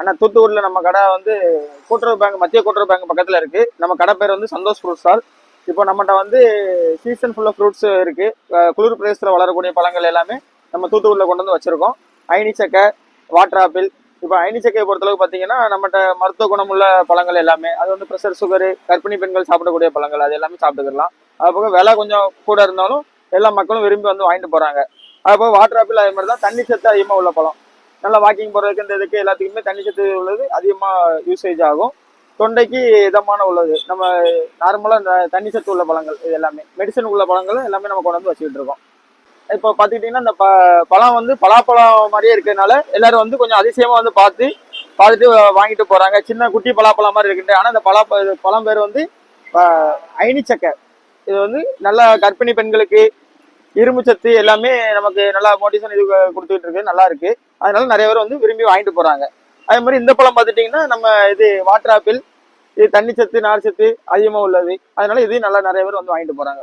அண்ணா தூத்துக்குடியில் நம்ம கடை வந்து கூட்டுறவு பேங்க் மத்திய கூட்டுறவு பேங்க் பக்கத்தில் இருக்குது நம்ம கடை பேர் வந்து சந்தோஷ் ஃப்ரூட் ஸ்டால் இப்போ நம்மகிட்ட வந்து சீசன் ஃபுல்லாக ஃப்ரூட்ஸ் இருக்குது குளிர் பிரதேசத்தில் வளரக்கூடிய பழங்கள் எல்லாமே நம்ம தூத்துக்குடியில் கொண்டு வந்து வச்சுருக்கோம். ஐனிச்சக்கை வாட்டர் ஆப்பிள் இப்போ ஐனிச்சக்கையை பொறுத்தளவுக்கு பார்த்தீங்கன்னா நம்மகிட்ட மருத்துவ குணமுள்ள பழங்கள் எல்லாமே அது வந்து ப்ரெஷர் சுகரு கர்ப்பிணி பெண்கள் சாப்பிடக்கூடிய பழங்கள் அது எல்லாமே சாப்பிட்டுக்கலாம். அது போக விலை கொஞ்சம் கூட இருந்தாலும் எல்லா மக்களும் விரும்பி வந்து வாங்கிட்டு போகிறாங்க அது போக வாட்டர் ஆப்பிள் அதே மாதிரி தான் தண்ணி சத்து அதிகமாக உள்ள பழம். நல்லா வாக்கிங் போகிறதுக்கு இந்த இதுக்கு எல்லாத்துக்குமே தண்ணி சத்து உள்ளது அதிகமாக யூசேஜ் ஆகும். தொண்டைக்கு இதமான உள்ளது. நம்ம நார்மலாக இந்த தண்ணி சத்து உள்ள பழங்கள் இது எல்லாமே. மெடிசன் உள்ள பழங்கள் எல்லாமே நம்ம கொண்டு வந்து வச்சுக்கிட்டு இருக்கோம். இப்போ பார்த்துக்கிட்டிங்கன்னா இந்த ப பழம் வந்து பலாப்பழம் மாதிரியே இருக்கிறதுனால எல்லாரும் வந்து கொஞ்சம் அதிசயமாக வந்து பார்த்து பார்த்துட்டு வாங்கிட்டு போகிறாங்க சின்ன குட்டி பலாப்பழம் மாதிரி இருக்குன்ட்டு. ஆனால் இந்த பலா பழம் பேர் வந்து அஹ், ஐனிச்சக்கை. இது வந்து நல்லா கர்ப்பிணி பெண்களுக்கு இரும்பு சத்து எல்லாமே நமக்கு நல்லா மோட்டிவேஷன் இது கொடுத்துட்டு இருக்கு. நல்லா இருக்கு. அதனால நிறைய பேர் வந்து விரும்பி வாங்கிட்டு போறாங்க. அதே மாதிரி இந்த பழம் பார்த்துட்டிங்கன்னா நம்ம இது வாட்டர் ஆப்பிள் இது தண்ணி சத்து நார் சத்து அதிகமாக உள்ளது. அதனால இதையும் நல்லா நிறைய பேர் வந்து வாங்கிட்டு போறாங்க.